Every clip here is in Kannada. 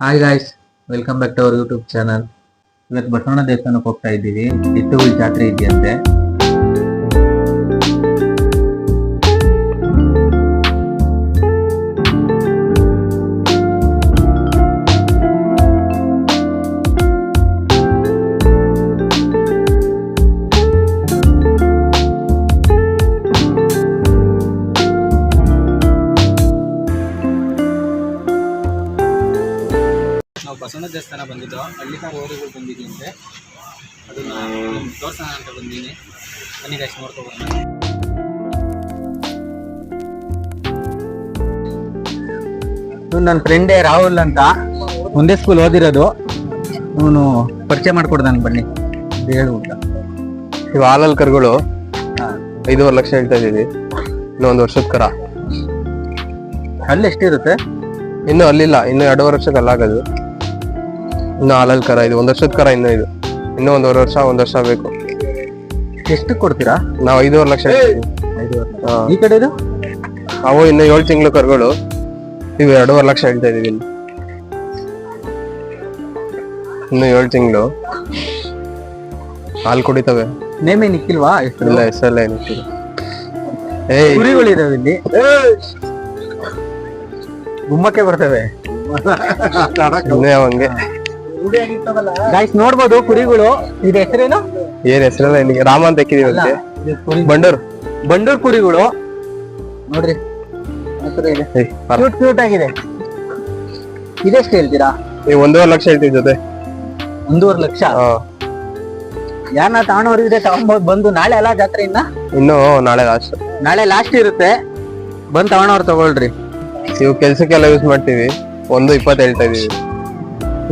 Hi guys welcome back to our YouTube channel ಇವತ್ತು ಬಸವಣ್ಣ ದೇವಸ್ಥಾನಕ್ಕೆ ಹೋಗ್ತಾ ಇದ್ದೀವಿ. ಎತ್ತುಗಳ ಜಾತ್ರೆ ಇದೆಯಂತೆ. ನಾವು ಬಸವಣ್ಣ ದೇವಸ್ಥಾನ ಬಂದಿದ್ದೋ ಹಳ್ಳಿಕಾರ ಓರಿಗಳು ಬಂದಿದ್ವಿ ಅದನ್ನ ಅದನ್ನು ತೋರ್ಸೋಣ ಅಂತ ಬಂದೀನಿ. ಬನ್ನಿ ಗಾಯ್ಸ್ ನೋಡ್ಕೊಬೋದು. ನನ್ನ ಫ್ರೆಂಡೇ ರಾಹುಲ್ ಅಂತ. ಒಂದೇ ಸ್ಕೂಲ್ ಓದಿರೋದು. ಅವನು ಪರಿಚಯ ಮಾಡ್ಕೊಡ್ದಾನೆ ಬನ್ನಿ. ಹೇಳ್ಬಿಟ್ಟ ಇವು ಹಾಲಲ್ ಕರುಗಳು ಐದೂವರೆ ಲಕ್ಷ ಹೇಳ್ತಾ ಇದ್ದೀವಿ. ಇನ್ನೊಂದು ವರ್ಷದ ಕರ. ಅಲ್ಲಿ ಎಷ್ಟಿರುತ್ತೆ? ಇನ್ನು ಅಲ್ಲಿಲ್ಲ ಇನ್ನು ಎರಡೂವರೆ ವರ್ಷಕ್ಕೆ ಅಲ್ಲಾಗದು ಇನ್ನು ಹಾಲಲ್ಲಿ ಕರ ಇದು ಒಂದು ವರ್ಷದ ಕರ ಇನ್ನೂ ಇದು. ಇನ್ನೂ ಒಂದೂವರೆ ವರ್ಷ ಒಂದು ವರ್ಷ ಬೇಕು. ಎಷ್ಟು ಕೊಡ್ತೀರಾ? ನಾವು ಐದೂವರೆ ಲಕ್ಷ ಈ ಕಡೆ ಇದು? ಅವು ಇನ್ನು ಏಳು ತಿಂಗಳು ಕರುಗಳು. ಇವು ಎರಡೂವರೆ ಲಕ್ಷ ಹೇಳ್ತಾ ಇದೀವಿ ಇಲ್ಲಿ. ಇನ್ನು ಏಳು ತಿಂಗಳು. ಹಾಲು ಕುಡಿತವೆ. ನೇಮೇ ನಿಕ್ಕಿಲ್ವಾ ಇಲ್ಲ ಹೆಸರಲ್ಲ ಏನಿತ್ತು ಏಯ್! ಕುರಿಗಳಿದಾವೆ ಇಲ್ಲಿ. ಗುಮ್ಮಕ್ಕೆ ಬರ್ತವೆ. ಇನ್ನೇ ಗಾಯ್ಸ್ ನೋಡ್ಬೋದು ಕುರಿಗಳು. ಇದು ಹೆಸರೇನು? ಏನ್ ಹೆಸರಲ್ಲ ನಿಮಗೆ ರಾಮ ಅಂತ ಹಾಕಿದೀವಿ ಕುರಿ. ಬಂಡೂರು. ಬಂಡೂರ್ ಕುರಿಗಳು. ನೋಡ್ರಿ. ಕ್ಯೂಟ್ ಕ್ಯೂಟ್ ಆಗಿದೆ. ಇದೆಷ್ಟು ಹೇಳ್ತೀರಾ? ನೀವು ಒಂದೂವರೆ ಲಕ್ಷ ಹೇಳ್ತೀವಿ ಜೊತೆ. ಒಂದೂವರೆ ಲಕ್ಷ. ಯಾರನ್ನ ತಗೊಂಡವ್ರಿದ್ರೆ ತಗೊಂಬೋದು ಬಂದು ನಾಳೆ ಅಲ್ಲ ಜಾತ್ರೆ ಇನ್ನ? ಇನ್ನು ನಾಳೆ ಲಾಸ್ಟ್ ನಾಳೆ ಲಾಸ್ಟ್ ಇರುತ್ತೆ. ಬಂದ್ ತಗೊಂಡವ್ರು ತಗೊಳ್ರಿ. ಇವು ಕೆಲ್ಸಕ್ಕೆಲ್ಲ ಯೂಸ್ ಮಾಡ್ತೀವಿ. ಒಂದು ಇಪ್ಪತ್ತು ಹೇಳ್ತಾ ಇದೀವಿ.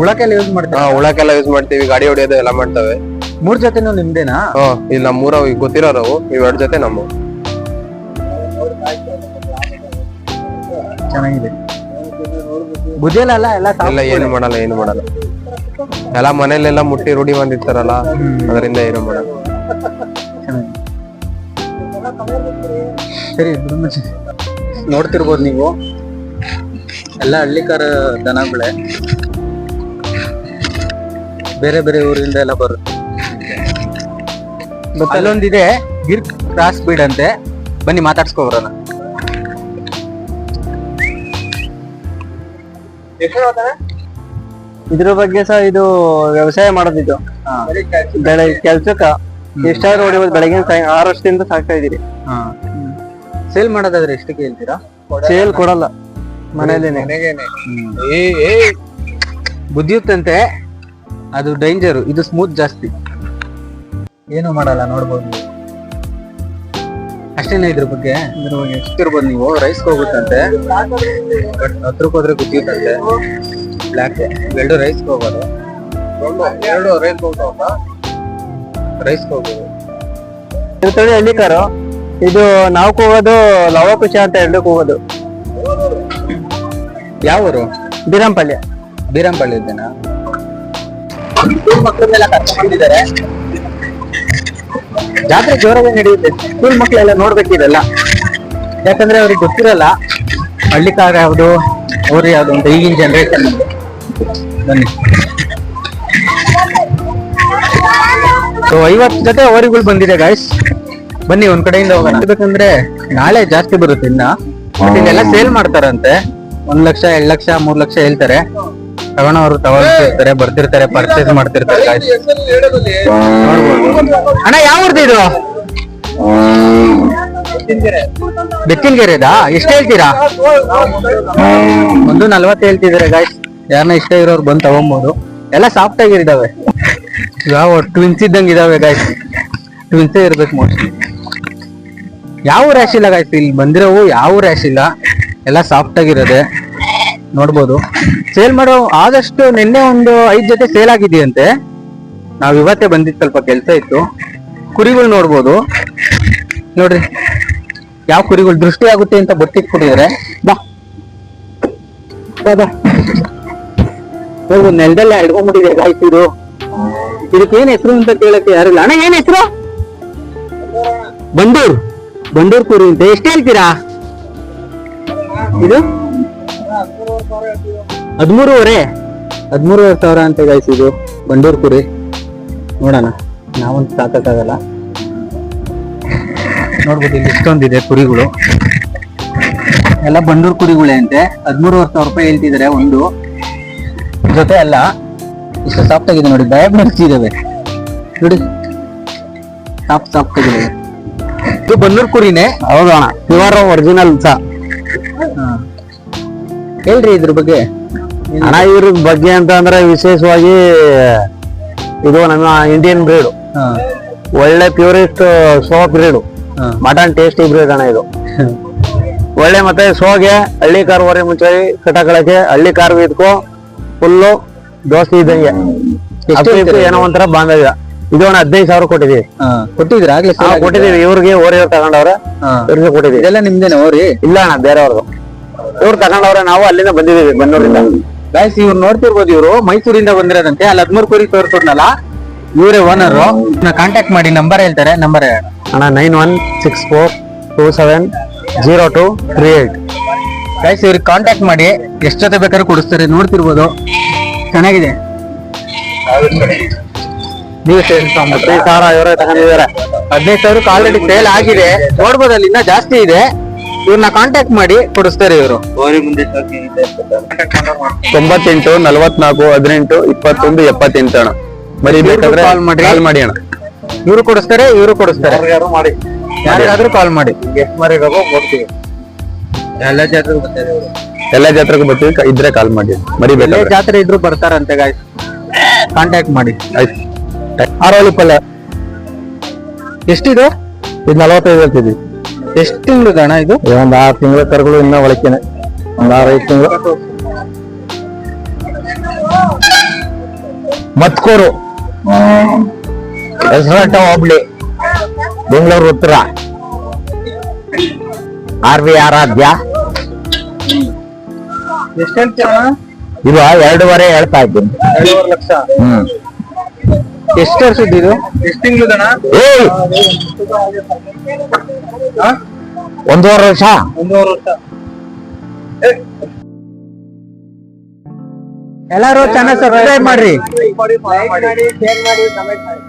ಉಳಕ್ಕೆಲ್ಲ ಯೂಸ್ ಹಾ ಮಾಡ್ತೀರಾ ಉಳಕ್ಕೆಲ್ಲ ಯೂಸ್ ಮಾಡ್ತೀವಿ ಗಾಡಿ ಹೊಡಿಯೋದು ಎಲ್ಲ ಮಾಡ್ತವೆ. ಮೂರ್ ಜೊತೆನೂ ನಿಮ್ದೇನಾ? ಹಾ ಇಲ್ಲಿ ನಮ್ಮೂರವು ಈಗ ಗೊತ್ತಿರೋರವು ಇವ್ ಎರಡ್ ಜೊತೆ ನಮ್ಮ. ಚೆನ್ನಾಗಿದೆ. ಎಲ್ಲ ಎಲ್ಲ ಏನು ಮಾಡಲ್ಲ ಏನು ಮಾಡಲ್ಲ. ಎಲ್ಲ ಮನೇಲೆಲ್ಲ ಮುಟ್ಟಿ ರೂಢಿ ಬಂದಿರ್ತಾರಲ್ಲ ಅದರಿಂದ ಏನು ಮಾಡಲ್ಲ. ಸರಿ ಬ್ರಹ್ಮಚಿ ನೋಡ್ತಿರ್ಬೋದು ನೀವು. ಎಲ್ಲ ಹಳ್ಳಿಕಾರ ದನಗಳೇ. ಬೇರೆ ಬೇರೆ ಊರಿಂದ ಎಲ್ಲ ಬರುತ್ತೆ ಅಲ್ಲೊಂದಿದೆ ಗಿರ್ ಕ್ರಾಸ್ ಬೀಡ್ ಅಂತೆ. ಬನ್ನಿ ಮಾತಾಡ್ಸ್ಕೊಬರೋಣ. ಇದ್ರ ಬಗ್ಗೆ ಸಹ ಇದು ವ್ಯವಸಾಯ ಮಾಡೋದಿದ್ದು ಬೆಳೆ ಕೆಲ್ಸಕ್ಕ ಎಷ್ಟಾದ್ರೂ ಹೊಡಿಬೋದು ಬೆಳಗಿನ ಸಾಯ ಆರು ವರ್ಷದಿಂದ ಸಾಕ್ತಾ ಇದೀರಿ ಸೇಲ್ ಮಾಡೋದಾದ್ರೆ ಎಷ್ಟು ಕೇಳ್ತೀರಾ ಸೇಲ್ ಕೊಡಲ್ಲ. ಮನೆಯಲ್ಲಿ ಬುದ್ಧಿಯುತ್ತಂತೆ ಅದು ಡೇಂಜರ್ ಇದು ಸ್ಮೂತ್ ಜಾಸ್ತಿ. ಏನು ಮಾಡಲ್ಲ ನೋಡ್ಬೋದು ಅಷ್ಟೇನೇ ಇದ್ರ ಬಗ್ಗೆ? ಇದ್ರ ಬಗ್ಗೆ ಎಷ್ಟಿರ್ಬೋದು ನೀವು? ರೈಸ್ ಹೋಗುತ್ತಂತೆ ಬಟ್ ಹತ್ರಕ್ಕೆ ಹೋದ್ರೆ ಬುದ್ಧಿಯುತ್ತಂತೆ ಬ್ಲ್ಯಾಕ್ ಎರಡು ರೈಸ್ ಹೋಗೋದು. ಎರಡು ರೈಸ್ ಹೋಗ್ತಾವ ರೈಸ್ ಹೋಗೋದು. ಇರ್ತದೆ ಹಳ್ಳಿ ಕಾರು. ಇದು ನಾವು ಕೂಗೋದು ಖುಷಿ ಅಂತ ಎರಡಕ್ಕೆ ಹೋಗೋದು ಯಾವ ಊರು ಬೀರಂಪಲ್ಯ ಬೀರಂಪಳ್ಳಿ ಇದ್ದೇನಾ? ಮಕ್ಕಳನ್ನೆಲ್ಲ ಕರ್ಕೊಂಡ್ ಬಂದಿದ್ದಾರೆ ಜಾತ್ರೆ ಜೋರಾಗಿ ನಡೆಯುತ್ತೆ. ಸ್ಕೂಲ್ ಮಕ್ಕಳೆಲ್ಲ ನೋಡ್ಬೇಕಿದೆಲ್ಲ ಯಾಕಂದ್ರೆ ಅವ್ರಿಗೆ ಗೊತ್ತಿರಲ್ಲ ಹಳ್ಳಿ ಹಳ್ಳಿಕಾರ ಯಾವುದು, ಅವ್ರು ಯಾವ್ದು ಅಂತ ಈಗಿನ ಜನರೇಷನ್ ಬನ್ನಿ. ಸೊ ಐವತ್ತು ಜೊತೆ ಅವರಿಗಳು ಬಂದಿದೆ ಗಾಯ್ಸ್ ಬನ್ನಿ, ಒಂದ್ ಕಡೆಯಿಂದ ಹೋಗೋಣ. ಬೇಕಂದ್ರೆ ನಾಳೆ ಜಾಸ್ತಿ ಬರುತ್ತೆ ಇನ್ನ. ಇದೆಲ್ಲ ಸೇಲ್ ಮಾಡ್ತಾರಂತೆ. ಒಂದ್ ಲಕ್ಷ, ಎರಡ್ ಲಕ್ಷ, ಮೂರ್ ಲಕ್ಷ ಹೇಳ್ತಾರೆ. ತಗೊಳೋರು ತಗೊಳ್ತಿರ್ತಾರೆ ಬರ್ತಿರ್ತಾರೆ ಪರ್ಚೇಸ್ ಮಾಡ್ತಿರ್ತಾರೆ. ಅಣ್ಣ ಯಾವ ಊರ್ದು ಇದು? ಬೆಕ್ಕಿನಗೆರೆದಾ? ಎಷ್ಟು ಹೇಳ್ತೀರಾ? ಒಂದು ನಲ್ವತ್ತು ಹೇಳ್ತಿದಾರೆ ಗಾಯ್ಸ್ ಯಾರನ್ನ ಇಷ್ಟ ಇರೋರು ಬಂದು ತಗೊಂಬೋದು. ಎಲ್ಲ ಸಾಫ್ಟ್ ಆಗಿರಿದಾವೆ ಯಾವ ಟ್ವಿನ್ಸ್ ಇದ್ದಂಗೆ ಇದಾವೆ ಗಾಯ್ಸ್ ಟ್ವಿನ್ಸ್ ಇರ್ಬೇಕು ಮೋಸ್ಟ್ಲಿ ಯಾವ ರ್ಯಾಶ್ ಇಲ್ಲ ಗಾಯ್ಸ್ ಇಲ್ಲಿ ಬಂದಿರೋವು ಯಾವ ರ್ಯಾಶ್ ಇಲ್ಲ. ಎಲ್ಲ ಸಾಫ್ಟ್ ಆಗಿರೋದೆ. ನೋಡ್ಬೋದು. ಸೇಲ್ ಮಾಡೋ ಆದಷ್ಟು ನಿನ್ನೆ ಒಂದು ಐದ್ ಜೊತೆ ಸೇಲ್ ಆಗಿದೆಯಂತೆ. ನಾವ್ ಇವತ್ತೇ ಬಂದಿದ್ ಸ್ವಲ್ಪ ಕೆಲಸ ಇತ್ತು. ಕುರಿಗಳು ನೋಡ್ಬೋದು. ನೋಡ್ರಿ ಯಾವ ಕುರಿಗಳು ದೃಷ್ಟಿ ಆಗುತ್ತೆ ಅಂತ ಬತ್ತಿಟ್ಬಿಟ್ಟಿದ್ದಾರೆ ಬಾ. ಬಾ, ನೆಲದಲ್ಲೇ ಹಿಡ್ಕೊಂಡ್ಬಿಟ್ಟಿದೆ ಗಾಯ್ಸ್ ಇದು. ಇದಕ್ಕೆ ಏನ್ ಹೆಸರು ಅಂತ ಕೇಳಕ್ಕೆ ಯಾರಿಲ್ಲ. ಅಣ್ಣ ಏನ್ ಹೆಸರು? ಬಂಡೂರ್. ಬಂಡೂರ್ ಕುರಿ ಅಂತ. ಎಷ್ಟು ಹೇಳ್ತೀರಾ? ಇದು? ಹದಿಮೂರುವರೆ. ಹದಿಮೂರುವರೆ ಸಾವಿರ ಅಂತ ಗೈಸ್ ಇದು. ಬಂಡೂರು ಕುರಿ ನೋಡೋಣ. ನಾವಂತೂ ಸಾಕಾಗಲ್ಲ ನೋಡ್ಬೋದು ಇಲ್ಲಿ ಇಷ್ಟೊಂದಿದೆ ಕುರಿಗಳು. ಎಲ್ಲ ಬಂಡೂರು ಕುರಿಗಳೇ ಅಂತೆ. ಹದಿಮೂರುವರೆ ಸಾವಿರ ರೂಪಾಯಿ ಹೇಳ್ತಿದ್ದಾರೆ ಒಂದು. ಜೊತೆ ಅಲ್ಲ ಇಷ್ಟು ಸಾಫ್ಟ್ ಆಗಿದೆ ನೋಡಿ ಡಯಾಗ್ನಲ್ಸ್ ಇದಾವೆ. ನೋಡಿ. ಸಾಫ್ಟ್ ಸಾಫ್ಟ್ ಆಗಿದೆ. ಇದು ಬಂಡೂರು ಕುರಿನೇ. ಹೌದಣ್ಣ ಪ್ಯೂರ್ ಒರಿಜಿನಲ್ ಸಹ ಹೇಳ್ರಿ ಇದ್ರ ಬಗ್ಗೆ. ಅಣ್ಣ ಇವ್ರ ಬಗ್ಗೆ ಅಂತ ಅಂದ್ರೆ ವಿಶೇಷವಾಗಿ ಇದು ನಮ್ಮ ಇಂಡಿಯನ್ ಬ್ರೀಡ್ ಒಳ್ಳೆ purest so breed mutton tasty breed ಅಣ್ಣ ಇದು. ಒಳ್ಳೆ ಮತ್ತೆ ಸೋಗೆ ಹಳ್ಳಿ ಕಾರ್ ಹೊರೆ ಮುಂಚೆ ಕಟಕಳಕ್ಕೆ ಹಳ್ಳಿ ಕಾರ್ ಇದ್ಕೋ ಫುಲ್ಲು ದೋಸ್ತಿ ಇದ್ದಂಗೆ. ಏನೋ ಒಂಥರ ಬಾಂಧವ್ಯ. ಇದು ಒಂದು ಹದಿನೈದು ಸಾವಿರ ಕೊಟ್ಟಿದೀವಿ ಕೊಟ್ಟಿದ್ರ ಆಗ್ಲೇ ಕೊಟ್ಟಿದೀವಿ ಇವ್ರಿಗೆ ಓರಿಯವ್ರು ತಗೊಂಡವ್ರೆ. ಇವ್ರಿಗೆ ಕೊಟ್ಟಿದೀವಿ ಇದೆಲ್ಲ ನಿಮ್ದೇನೆ ಓರಿ? ಇಲ್ಲ ಅಣ್ಣ ಬೇರೆಯವ್ರದ್ದು. ಇವ್ರು ತಗೊಂಡವ್ರೆ ನಾವು ಅಲ್ಲಿಂದ ಬಂದಿದ್ದೀವಿ ಬನ್ನೂರಿಂದ. ಗಾಯಸ್ ಇವ್ರು ನೋಡ್ತಿರ್ಬೋದು ಇವರು ಮೈಸೂರಿಂದ ಬಂದಿರೋದಂತೆ. ಅಲ್ಲಿ ಹದ್ಮೂರು ಕುರಿ ತೋರಿಸೋದ್ನಲ್ಲ? ಇವರೇ ಓನರ್ ಕಾಂಟ್ಯಾಕ್ಟ್ ಮಾಡಿ ನಂಬರ್ ಹೇಳ್ತಾರೆ ನಂಬರ್ ಅಣ್ಣ nine one six four two seven zero two three eight guys ಇವ್ರಿಗೆ ಕಾಂಟ್ಯಾಕ್ಟ್ ಮಾಡಿ ಎಷ್ಟು ಜೊತೆ ಬೇಕಾದ್ರೂ ಕೊಡಿಸ್ತಾರೆ ನೋಡ್ತಿರ್ಬೋದು. ಚೆನ್ನಾಗಿದೆ. ನೀವು ಹದಿನೈದು ಸಾವಿರ ಇವರೇ ತಗೊಂಡಿದ್ದಾರೆ. ಹದಿನೈದು ಸಾವಿರಕ್ಕೆ ಆಲ್ರೆಡಿ ಸೇಲ್ ಆಗಿದೆ. ನೋಡ್ಬೋದು ಅಲ್ಲಿ ಇನ್ನೂ ಜಾಸ್ತಿ ಇದೆ. ಇವ್ರನ್ನ ಕಾಂಟ್ಯಾಕ್ಟ್ ಮಾಡಿ ಕೊಡಿಸ್ತಾರೆ ಇವರು. ತೊಂಬತ್ತೆಂಟು ನಲವತ್ನಾಲ್ಕು ಹದಿನೆಂಟು ಇಪ್ಪತ್ತೊಂದು ಎಪ್ಪತ್ತೆಂಟು ಅಣ್ಣ. ಮರಿಬೇಕಾದ್ರೆ ಬೇಕಾದ್ರೆ ಕಾಲ್ ಮಾಡಿ. ಕಾಲ್ ಮಾಡಿ ಅಣ್ಣ. ಇವರು ಕೊಡಿಸ್ತಾರೆ ಇವರು ಕೊಡಿಸ್ತಾರೆ. ಮಾಡಿ. ಯಾರಿಗಾದ್ರೂ ಕಾಲ್ ಮಾಡಿ. ಎಷ್ಟು ಮರಿಬೇಕು ಕೊಡ್ತೀವಿ ಎಲ್ಲ ಜಾತ್ರೆ ಬರ್ತಾರೆ ಇವರು. ಎಲ್ಲ ಜಾತ್ರೆಗೂ ಬರ್ತೀವಿ ಇದ್ರೆ ಕಾಲ್ ಮಾಡಿ. ಮರಿ ಎಲ್ಲೇ ಜಾತ್ರೆ ಇದ್ರು ಬರ್ತಾರಂತೆ ಗಾಯ್ಸ್ ಕಾಂಟ್ಯಾಕ್ಟ್ ಮಾಡಿ. ಆಯ್ತು. ಆರೋಳಿ ಪಲ್ಯ ಎಷ್ಟಿದೆ? ಇದು ನಲವತ್ತೈದು ಹೇಳ್ತಿದ್ವಿ. ಎಷ್ಟು ತಿಂಗಳು ಗಣ ಇದು? ಒಂದ್ ಆರು ತಿಂಗಳ ಕರುಗಳು ಇನ್ನ ಒಳಕೇನೆ. ಒಂದ್ ಆರು ಐದು ತಿಂಗಳು. ಮತ್ಕೋರು. ಹೆಸರಾಟ ಹೋಬ್ಳಿ. ಬೆಂಗಳೂರು ಉತ್ತರ ಆರ್ ವಿ ಆರಾಧ್ಯ. ಎಷ್ಟು ಹೇಳ್ತೀರ ಇದು ಎರಡೂವರೆ ಹೇಳ್ತಾ ಇದ್ದೀನಿ. ಲಕ್ಷ. ಹ್ಮ್. ಎಷ್ಟು ವರ್ಷದ್ದು ಇದು? ಎಷ್ಟು ತಿಂಗಳು ಅಣ್ಣ ಏಯ್ ಒಂದೂವರೆ ವರ್ಷ? ಒಂದೂವರೆ ವರ್ಷ. ಎಲ್ಲರೂ ಚಾನಲ್ ಸಬ್ಸ್ಕ್ರೈಬ್ ಮಾಡ್ರಿ. ಮಾಡಿ ಶೇರ್ ಮಾಡಿ. ಕಮೆಂಟ್ ಮಾಡಿ.